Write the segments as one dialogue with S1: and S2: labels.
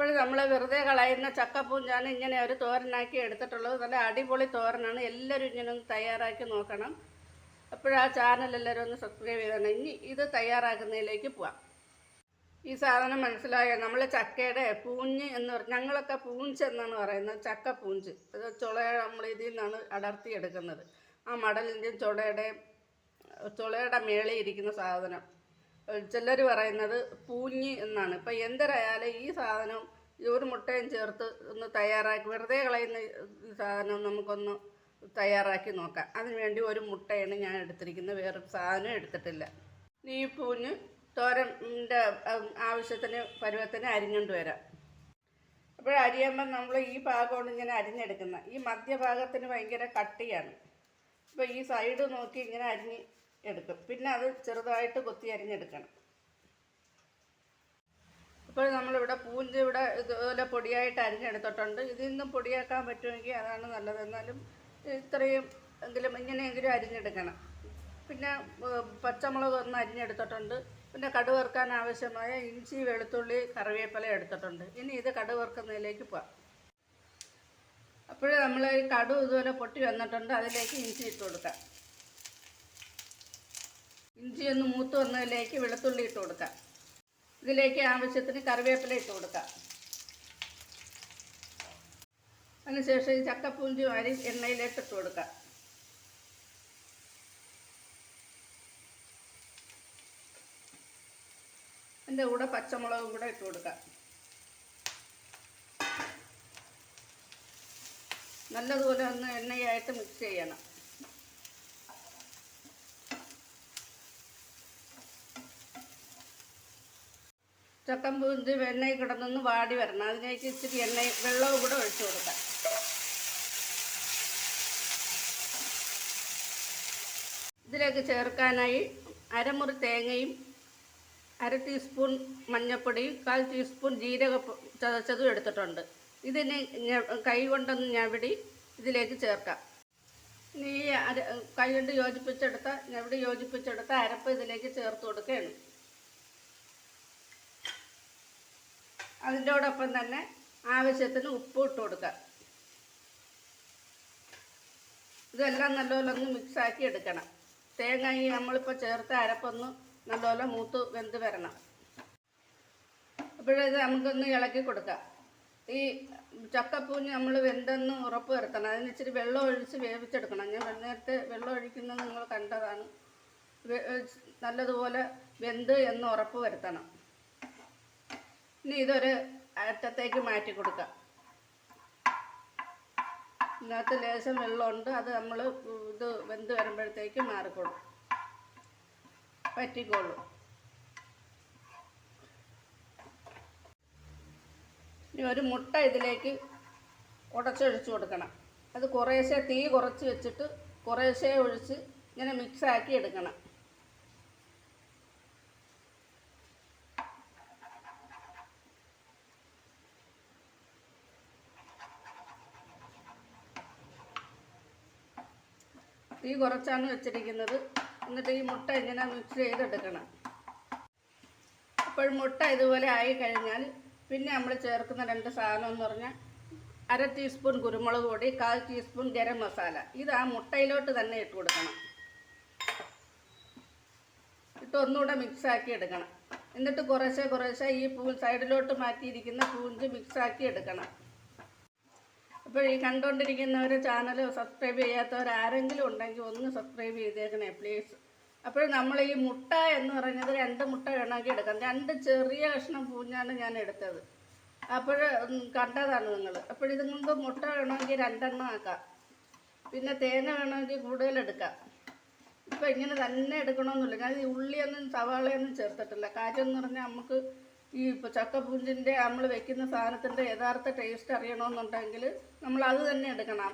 S1: അപ്പോൾ നമ്മൾ വെറുതെ കളയുന്ന ചക്കപ്പൂഞ്ചാണ് ഇങ്ങനെ ഒരു തോരനാക്കി എടുത്തിട്ടുള്ളത്. നല്ല അടിപൊളി തോരനാണ്. എല്ലാവരും ഇങ്ങനെ ഒന്ന് തയ്യാറാക്കി നോക്കണം. അപ്പോഴാ ചാനൽ എല്ലാവരും ഒന്ന് സബ്സ്ക്രൈബ് ചെയ്തണം ഇനി ഇത് തയ്യാറാക്കുന്നതിലേക്ക് പോവാം. ഈ സാധനം മനസ്സിലായോ? നമ്മൾ ചക്കയുടെ പൂഞ്ഞ് എന്ന് പറഞ്ഞ ഞങ്ങളൊക്കെ പൂഞ്ച് എന്നാണ് പറയുന്നത്. ചക്ക പൂഞ്ച് അത് ചുള നമ്മൾ ഇതിൽ നിന്നാണ് അടർത്തി എടുക്കുന്നത് ആ മടലിന്റെയും ചുളയുടെയും ചുളയുടെ മേളിൽ ഇരിക്കുന്ന സാധനം. ചിലർ പറയുന്നത് പൂഞ്ഞ് എന്നാണ്. ഇപ്പം എന്തരായാലും ഈ സാധനം ഒരു മുട്ടയും ചേർത്ത് ഒന്ന് തയ്യാറാക്കി വെറുതെ കളയുന്ന സാധനം നമുക്കൊന്ന് തയ്യാറാക്കി നോക്കാം. അതിന് വേണ്ടി ഒരു മുട്ടയാണ് ഞാൻ എടുത്തിരിക്കുന്നത്. വേറൊരു സാധനം എടുത്തിട്ടില്ല. നീ പൂഞ്ഞ് തോരന്റെ ആവശ്യത്തിന് പരുവത്തിന് അരിഞ്ഞുകൊണ്ട് വരാം. അപ്പോൾ അരിയുമ്പം നമ്മൾ ഈ ഭാഗമാണ് ഇങ്ങനെ അരിഞ്ഞെടുക്കുന്നത്. ഈ മധ്യഭാഗത്തിന് ഭയങ്കര കട്ടിയാണ്. അപ്പോൾ ഈ സൈഡ് നോക്കി ഇങ്ങനെ അരിഞ്ഞ് എടുക്കും. പിന്നെ അത് ചെറുതായിട്ട് കൊത്തി അരിഞ്ഞെടുക്കണം. അപ്പോൾ നമ്മളിവിടെ പൂഞ്ച് ഇവിടെ ഇതുപോലെ പൊടിയായിട്ട് അരിഞ്ഞെടുത്തിട്ടുണ്ട്. ഇതിൽ നിന്നും പൊടിയാക്കാൻ പറ്റുമെങ്കിൽ അതാണ് നല്ലത്. എന്നാലും ഇത്രയും എങ്കിലും ഇങ്ങനെയെങ്കിലും അരിഞ്ഞെടുക്കണം. പിന്നെ പച്ചമുളക് ഒന്ന് അരിഞ്ഞെടുത്തിട്ടുണ്ട്. പിന്നെ കടുവറുക്കാൻ ആവശ്യമായ ഇഞ്ചി വെളുത്തുള്ളി കറിവേപ്പില എടുത്തിട്ടുണ്ട്. ഇനി ഇത് കടുവറുക്കുന്നതിലേക്ക് പോവാം. അപ്പോഴേ നമ്മൾ കടു ഇതുപോലെ പൊട്ടി വന്നിട്ടുണ്ട്. അതിലേക്ക് ഇഞ്ചി ഇട്ട് കൊടുക്കാം. ഇഞ്ചി ഒന്ന് മൂത്ത് വന്നതിലേക്ക് വെളുത്തുള്ളി ഇട്ട് കൊടുക്കാം. ഇതിലേക്ക് ആവശ്യത്തിന് കറിവേപ്പില ഇട്ട് കൊടുക്കാം. അതിനുശേഷം ഈ ചക്കപ്പൂഞ്ചി അരി എണ്ണയിലേക്ക് ഇട്ട് കൊടുക്കാം. അതിന്റെ കൂടെ പച്ചമുളകും കൂടെ ഇട്ട് കൊടുക്കാം. നല്ലതുപോലെ ഒന്ന് എണ്ണയായിട്ട് മിക്സ് ചെയ്യണം. ചക്കൻ പൂഞ്ചി എണ്ണയിൽ കിടന്നൊന്ന് വാടി വരണം. അതിലേക്ക് ഇച്ചിരി എണ്ണ വെള്ളവും കൂടെ ഒഴിച്ചു കൊടുക്കാം. ഇതിലേക്ക് ചേർക്കാനായി അരമുറി തേങ്ങയും അര ടീസ്പൂൺ മഞ്ഞൾപ്പൊടിയും കാൽ ടീസ്പൂൺ ജീരക ചതച്ചതും എടുത്തിട്ടുണ്ട്. ഇതിന് കൈ കൊണ്ടൊന്ന് ഞവിടി ഇതിലേക്ക് ചേർക്കാം. ഇനി ഈ അര കൈ കൊണ്ട് യോജിപ്പിച്ചെടുത്ത ഞവിടി യോജിപ്പിച്ചെടുത്ത അരപ്പ് ഇതിലേക്ക് ചേർത്ത് കൊടുക്കുകയാണ്. അതിന്റോടൊപ്പം തന്നെ ആവശ്യത്തിന് ഉപ്പ് ഇട്ട് കൊടുക്കുക ഇതെല്ലാം നല്ലപോലെ ഒന്ന് മിക്സാക്കി എടുക്കണം. തേങ്ങ ഈ നമ്മളിപ്പോൾ ചേർത്ത അരപ്പൊന്ന് നല്ലപോലെ മൂത്ത് വെന്ത് വരണം. അപ്പോഴത് നമുക്കൊന്ന് ഇളക്കി കൊടുക്കാം. ഈ ചക്കപ്പൂഞ്ഞ് നമ്മൾ വെന്തെന്ന് ഉറപ്പ് വരുത്തണം. അതിന് ഇച്ചിരി വെള്ളം ഒഴിച്ച് വേവിച്ചെടുക്കണം. ഞാൻ നേരത്തെ വെള്ളം ഒഴിക്കുന്നത് നിങ്ങൾ കണ്ടതാണ്. നല്ലതുപോലെ വെന്ത് എന്ന് ഉറപ്പ് വരുത്തണം. ഇനി ഇതൊരു അറ്റത്തേക്ക് മാറ്റി കൊടുക്കാം. ഇതിനകത്ത് ലേശം വെള്ളമുണ്ട്. അത് നമ്മൾ ഇത് വെന്ത് വരുമ്പോഴത്തേക്ക് മാറിക്കോളും. പറ്റിക്കോളും. ഇനി ഒരു മുട്ട ഇതിലേക്ക് ഉടച്ചൊഴിച്ച് കൊടുക്കണം. അത് കുറേശ്ശെ തീ കുറച്ച് വെച്ചിട്ട് കുറേശ്ശെ ഒഴിച്ച് ഇങ്ങനെ മിക്സാക്കി എടുക്കണം. തീ കുറച്ചാണ് വെച്ചിരിക്കുന്നത്. എന്നിട്ട് ഈ മുട്ട ഇങ്ങനെ മിക്സ് ചെയ്തെടുക്കണം. അപ്പോൾ മുട്ട ഇതുപോലെ ആയി കഴിഞ്ഞാൽ പിന്നെ നമ്മൾ ചേർക്കുന്ന രണ്ട് സാധനം എന്ന് പറഞ്ഞാൽ അര ടീസ്പൂൺ കുരുമുളക് പൊടി കാൽ ടീസ്പൂൺ ഗരം മസാല. ഇത് ആ മുട്ടയിലോട്ട് തന്നെ ഇട്ട് കൊടുക്കണം. ഇട്ട് ഒന്നുകൂടെ മിക്സ് ആക്കി എടുക്കണം. എന്നിട്ട് കുറേശ്ശെ കുറേശ്ശെ ഈ പൂ സൈഡിലോട്ട് മാറ്റിയിരിക്കുന്ന പൂഞ്ച് മിക്സാക്കി എടുക്കണം. അപ്പോൾ ഈ കണ്ടുകൊണ്ടിരിക്കുന്നവർ ചാനൽ സബ്സ്ക്രൈബ് ചെയ്യാത്തവർ ആരെങ്കിലും ഉണ്ടെങ്കിൽ ഒന്ന് സബ്സ്ക്രൈബ് ചെയ്തേക്കണേ പ്ലീസ് അപ്പോൾ നമ്മൾ ഈ മുട്ട എന്ന് പറയുന്നത് രണ്ട് മുട്ട വേണമെങ്കിൽ എടുക്കാം. രണ്ട് ചെറിയ കഷ്ണം പൂഞ്ഞാണ് ഞാൻ എടുത്തത്. അപ്പോൾ കണ്ടതാണ് നിങ്ങൾ. അപ്പോൾ ഇത് നിങ്ങൾക്ക് മുട്ട വേണമെങ്കിൽ രണ്ടെണ്ണം ആക്കാം. പിന്നെ തേങ്ങ വേണമെങ്കിൽ കൂടുതൽ എടുക്കാം. ഇപ്പം ഇങ്ങനെ തന്നെ എടുക്കണമെന്നില്ല. ഞാൻ ഈ ഉള്ളിയൊന്നും സവാളയൊന്നും ചേർത്തിട്ടില്ല. കാര്യം എന്ന് പറഞ്ഞാൽ നമുക്ക് ഈ ഇപ്പോൾ ചക്കപ്പൂഞ്ചിന്റെ നമ്മൾ വെക്കുന്ന സാധനത്തിന്റെ യഥാർത്ഥ ടേസ്റ്റ് അറിയണമെന്നുണ്ടെങ്കിൽ നമ്മൾ അത് തന്നെ എടുക്കണം.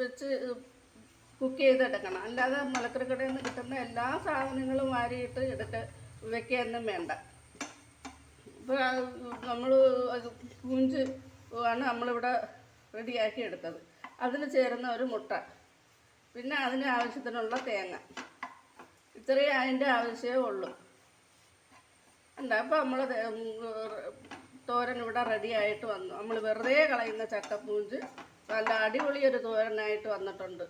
S1: വെച്ച് കുക്ക് ചെയ്തെടുക്കണം. അല്ലാതെ മലക്കറി കടയിൽ നിന്ന് കിട്ടുന്ന എല്ലാ സാധനങ്ങളും വാരിയിട്ട് എടുക്ക വെക്കുകയൊന്നും വേണ്ട. ഇപ്പോൾ നമ്മൾ പൂഞ്ച് ആണ് നമ്മളിവിടെ റെഡിയാക്കി എടുത്തത്. അതിന് ചേരുന്ന ഒരു മുട്ട. പിന്നെ അതിന് ആവശ്യത്തിനുള്ള തേങ്ങ. ഇത്രയും അതിന്റെ ആവശ്യമേ ഉള്ളൂ. ഉണ്ട് അപ്പോൾ നമ്മൾ തോരൻ ഇവിടെ റെഡി ആയിട്ട് വന്നു. നമ്മൾ വെറുതെ കളയുന്ന ചക്കപ്പൂഞ്ച് നല്ല അടിപൊളി ഒരു തോരനായിട്ട് വന്നിട്ടുണ്ട്.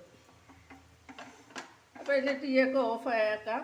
S1: അപ്പോൾ ഇനി തീയൊക്കെ ഓഫ് ആക്കാം